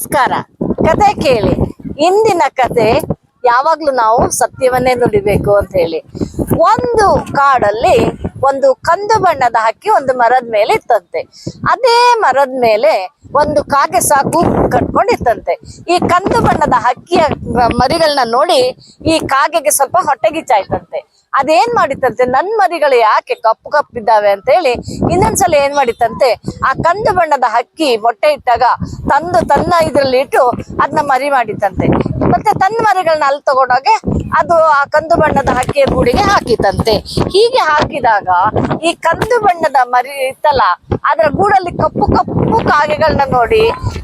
ನಮಸ್ಕಾರ. ಕತೆ ಕೇಳಿ. ಇಂದಿನ ಕತೆ ಯಾವಾಗ್ಲೂ ನಾವು ಸತ್ಯವನ್ನೇ ನುಡಿಬೇಕು ಅಂತ ಹೇಳಿ. ಒಂದು ಕಾಡಲ್ಲಿ ಒಂದು ಕಂದು ಬಣ್ಣದ ಹಕ್ಕಿ ಒಂದು ಮರದ ಮೇಲೆ ಇತ್ತಂತೆ. ಅದೇ ಮರದ ಮೇಲೆ ಒಂದು ಕಾಗೆ ಸಾಕು ಕಟ್ಕೊಂಡಿತ್ತಂತೆ. ಈ ಕಂದು ಬಣ್ಣದ ಹಕ್ಕಿಯ ಮರಿಗಳನ್ನ ನೋಡಿ ಈ ಕಾಗೆಗೆ ಸ್ವಲ್ಪ ಹೊಟ್ಟೆಗಿಚ್ಚಾಯ್ತಂತೆ ಅದೇನ್ ಮಾಡಿತ್ತಂತೆ? ನನ್ ಮರಿಗಳು ಯಾಕೆ ಕಪ್ಪು ಕಪ್ಪಿದ್ದಾವೆ ಅಂತ ಹೇಳಿ ಇನ್ನೊಂದ್ಸಲ ಏನ್ ಮಾಡಿತ್ತಂತೆ? ಆ ಕಂದು ಬಣ್ಣದ ಹಕ್ಕಿ ಮೊಟ್ಟೆ ಇಟ್ಟಾಗ ತಂದು ತನ್ನ ಇದ್ರಲ್ಲಿ ಇಟ್ಟು ಅದನ್ನ ಮರಿ ಮಾಡಿತ್ತಂತೆ. ಮತ್ತೆ ತನ್ನ ಮರಿಗಳನ್ನ ಅಲ್ಲಿ ತಗೊಂಡೋಗಿ ಅದು ಆ ಕಂದು ಬಣ್ಣದ ಹಕ್ಕಿಯ ಗೂಡಿಗೆ ಹಾಕಿತಂತೆ ಹೀಗೆ ಹಾಕಿದಾಗ ಈ ಕಂದು ಬಣ್ಣದ ಮರಿ ಇತ್ತಲ್ಲ, ಅದರ ಗೂಡಲ್ಲಿ ಕಪ್ಪು ಕಪ್ಪು ಕಾಗೆಗಳನ್ನ ನೋಡಿ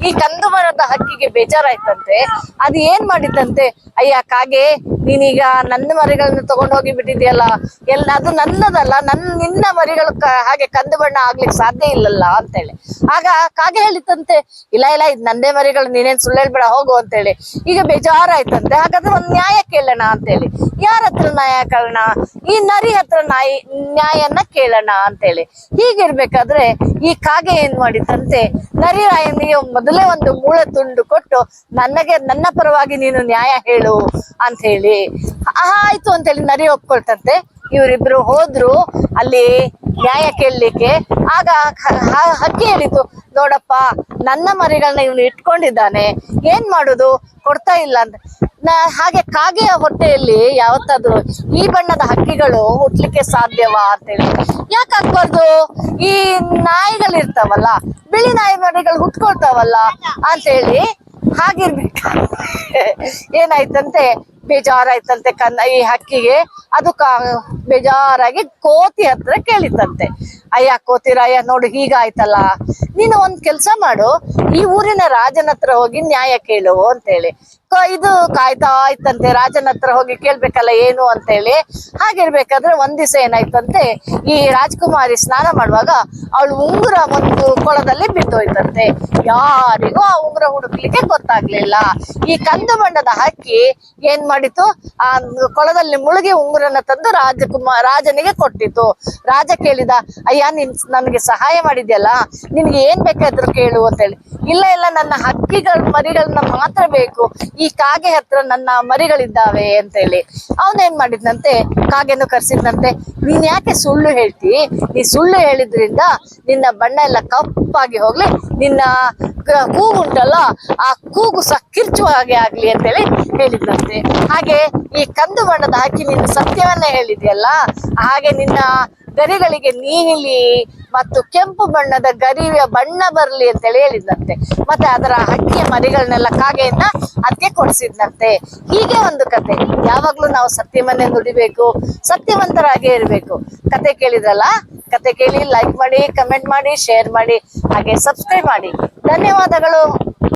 ಈ ಕಂದು ಬಣ್ಣದ ಹಕ್ಕಿಗೆ ಬೇಜಾರಾಯ್ತಂತೆ. ಅದು ಏನ್ ಮಾಡಿತಂತೆ ಅಯ್ಯ, ಕಾಗೆ ನೀನೀಗ ನನ್ನ ಮರಿಗಳನ್ನ ತಗೊಂಡು ಹೋಗಿ ಬಿಟ್ಟಿದ್ಯಲ್ಲ? ಎಲ್ಲ ಅದು ನನ್ನದಲ್ಲ ನನ್ನ ನಿನ್ನ ಮರಿಗಳು ಹಾಗೆ ಕಂದು ಬಣ್ಣ ಆಗ್ಲಿಕ್ಕೆ ಸಾಧ್ಯ ಇಲ್ಲಲ್ಲ ಅಂತೇಳಿ. ಆಗ ಕಾಗೆ ಹೇಳಿತಂತೆ ಇಲ್ಲ ಇಲ್ಲ, ಇದು ನಂದೇ ಮರಿಗಳು, ನೀನೇನ್ ಸುಳ್ಳು ಹೇಳ್ಬೇಡ, ಹೋಗು ಅಂತೇಳಿ. ಈಗ ಬೇಜಾರಾಯ್ತಂತೆ, ಹಾಗಾದ್ರೆ ಒಂದ್ ನ್ಯಾಯ ಕೇಳೋಣ ಅಂತೇಳಿ. ಯಾರ ಹತ್ರ ನ್ಯಾಯ ಕೇಳೋಣ ಈ ನರಿ ಹತ್ರ ನಾಯಿ, ನ್ಯಾಯನ ಕೇಳೋಣ ಅಂತೇಳಿ. ಹೀಗಿರ್ಬೇಕಾದ್ರೆ ಈ ಕಾಗೆ ಏನ್ ಮಾಡಿತಂತೆ ನರಿ ರಾಯನಿಗೆ ಮೊದಲೇ ಒಂದು ಮೂಳೆ ತುಂಡು ಕೊಟ್ಟು, ನನಗೆ, ನನ್ನ ಪರವಾಗಿ ನೀನು ನ್ಯಾಯ ಹೇಳು ಅಂತ ಹೇಳಿ ಆಯ್ತು ಅಂತ ಹೇಳಿ ನರಿ ಒಪ್ಕೊಳ್ತಂತೆ. ಇವರಿಬ್ರು ಹೋದ್ರು, ಅಲ್ಲಿ ನ್ಯಾಯ ಕೇಳಲಿಕ್ಕೆ. ಆಗ ಹಕ್ಕಿ ಹೇಳಿತು ನೋಡಪ್ಪ, ನನ್ನ ಮರಿಗಳನ್ನ ಇವನು ಇಟ್ಕೊಂಡಿದ್ದಾನೆ. ಏನ್ ಮಾಡುದು? ಕೊಡ್ತಾ ಇಲ್ಲ ಅಂತ ನಾ- ಹಾಗೆ ಕಾಗೆಯ ಹೊಟ್ಟೆಯಲ್ಲಿ ಯಾವತ್ತಾದ್ರೂ ಈ ಬಣ್ಣದ ಹಕ್ಕಿಗಳು ಹುಟ್ಲಿಕ್ಕೆ ಸಾಧ್ಯವಾ ಅಂತೇಳಿ ಯಾಕೆ ಆಗ್ಬಾರ್ದು ಈ ನಾಯಿಗಳಿರ್ತಾವಲ್ಲ, ಬಿಳಿ ನಾಯಿ ಮರಿಗಳು ಹುಟ್ಕೊಳ್ತಾವಲ್ಲ ಅಂತೇಳಿ ಹಾಗಿರ್ಬೇಕು. ಏನಾಯ್ತಂತೆ? ಬೇಜಾರಾಯ್ತಂತೆ ಕನ್ನ ಈ ಹಕ್ಕಿಗೆ. ಅದು ಬೇಜಾರಾಗಿ ಕೋತಿ ಹತ್ರ ಕೇಳಿತಂತೆ. ಅಯ್ಯ ಕೋತಿರಾಯ ನೋಡು ಹೀಗಾಯ್ತಲ್ಲ. ನೀನು ಒಂದ್ ಕೆಲ್ಸ ಮಾಡು, ಈ ಊರಿನ ರಾಜನ ಹತ್ರ ಹೋಗಿ ನ್ಯಾಯ ಕೇಳು ಅಂತೇಳಿ. ಹೇಳಿ ಇದು ಕಾಯ್ತಾ ಇತ್ತಂತೆ, ರಾಜನ ಹತ್ರ ಹೋಗಿ ಕೇಳ್ಬೇಕಲ್ಲ ಏನು ಅಂತೇಳಿ. ಹಾಗಿರ್ಬೇಕಾದ್ರೆ ಒಂದ್ ದಿವಸ ಏನಾಯ್ತಂತೆ, ಈ ರಾಜ್ಕುಮಾರಿ ಸ್ನಾನ ಮಾಡುವಾಗ ಅವಳು ಉಂಗುರ ಒಂದು ಕೊಳದಲ್ಲಿ ಬಿದ್ದೋಯ್ತಂತೆ. ಯಾರಿಗೂ ಆ ಉಂಗುರ ಹುಡುಕ್ಲಿಕ್ಕೆ ಗೊತ್ತಾಗ್ಲಿಲ್ಲ. ಈ ಕಂದು ಬಣ್ಣದ ಹಕ್ಕಿ ಏನ್ ಮಾಡಿತು? ಆ ಕೊಳದಲ್ಲಿ ಮುಳುಗಿ ಉಂಗುರನ ತಂದು ರಾಜಕುಮಾರ್ ರಾಜನಿಗೆ ಕೊಟ್ಟಿತು. ರಾಜ ಕೇಳಿದ, ಅಯ್ಯ, ನೀನ್, ನನಗೆ ಸಹಾಯ ಮಾಡಿದ್ಯಲ್ಲ, ನಿನ್ಗೆ ಏನ್ ಬೇಕಾದ್ರೂ ಕೇಳು ಅಂತೇಳಿ. ಇಲ್ಲ ಇಲ್ಲ, ನನ್ನ ಹಕ್ಕಿಗಳ ಮರಿಗಳನ್ನ ಮಾತ್ರ ಬೇಕು. ಈ ಕಾಗೆ ಹತ್ರ ನನ್ನ ಮರಿಗಳಿದ್ದಾವೆ ಅಂತೇಳಿ. ಅವನೇನ್ ಮಾಡಿದ್ನಂತೆ? ಕಾಗೆನು ಕರ್ಸಿದ್ನಂತೆ. ನೀನ್ ಯಾಕೆ ಸುಳ್ಳು ಹೇಳ್ತಿ? ನೀ ಸುಳ್ಳು ಹೇಳಿದ್ರಿಂದ ನಿನ್ನ ಬಣ್ಣ ಎಲ್ಲ ಕಪ್ಪಾಗಿ ಹೋಗ್ಲಿ. ನಿನ್ನ ಕ- ಕೂಗುಂಟಲ್ಲ ಆ ಕೂಗು ಸಹ ಕಿರ್ಚುವ ಹಾಗೆ ಆಗ್ಲಿ ಅಂತೇಳಿ ಹೇಳಿದ್ನಂತೆ. ಹಾಗೆ ಈ ಕಂದು ಬಣ್ಣದ ಹಕ್ಕಿ ನೀನು ಸತ್ಯವನ್ನ ಹೇಳಿದ್ಯಲ್ಲ, ಹಾಗೆ ನಿನ್ನ ಗರಿಗಳಿಗೆ ನೀಲಿ ಮತ್ತು ಕೆಂಪು ಬಣ್ಣದ ಗರಿಯ ಬಣ್ಣ ಬರಲಿ ಅಂತೇಳಿ ಹೇಳಿದ್ನಂತೆ. ಮತ್ತೆ ಅದರ ಹಕ್ಕಿಯ ಮರಿಗಳನ್ನೆಲ್ಲ ಕಾಗೆಯನ್ನ ಅದಕ್ಕೆ ಕೊಡಿಸಿದ್ನಂತೆ. ಹೀಗೆ ಒಂದು ಕತೆ. ಯಾವಾಗ್ಲೂ ನಾವು ಸತ್ಯವನ್ನೇ ನುಡಿಬೇಕು, ಸತ್ಯವಂತರಾಗೇ ಇರಬೇಕು. ಕತೆ ಕೇಳಿದ್ರಲ್ಲ? ಕತೆ ಕೇಳಿ ಲೈಕ್ ಮಾಡಿ ಕಮೆಂಟ್ ಮಾಡಿ ಶೇರ್ ಮಾಡಿ, ಹಾಗೆ ಸಬ್ಸ್ಕ್ರೈಬ್ ಮಾಡಿ. ಧನ್ಯವಾದಗಳು.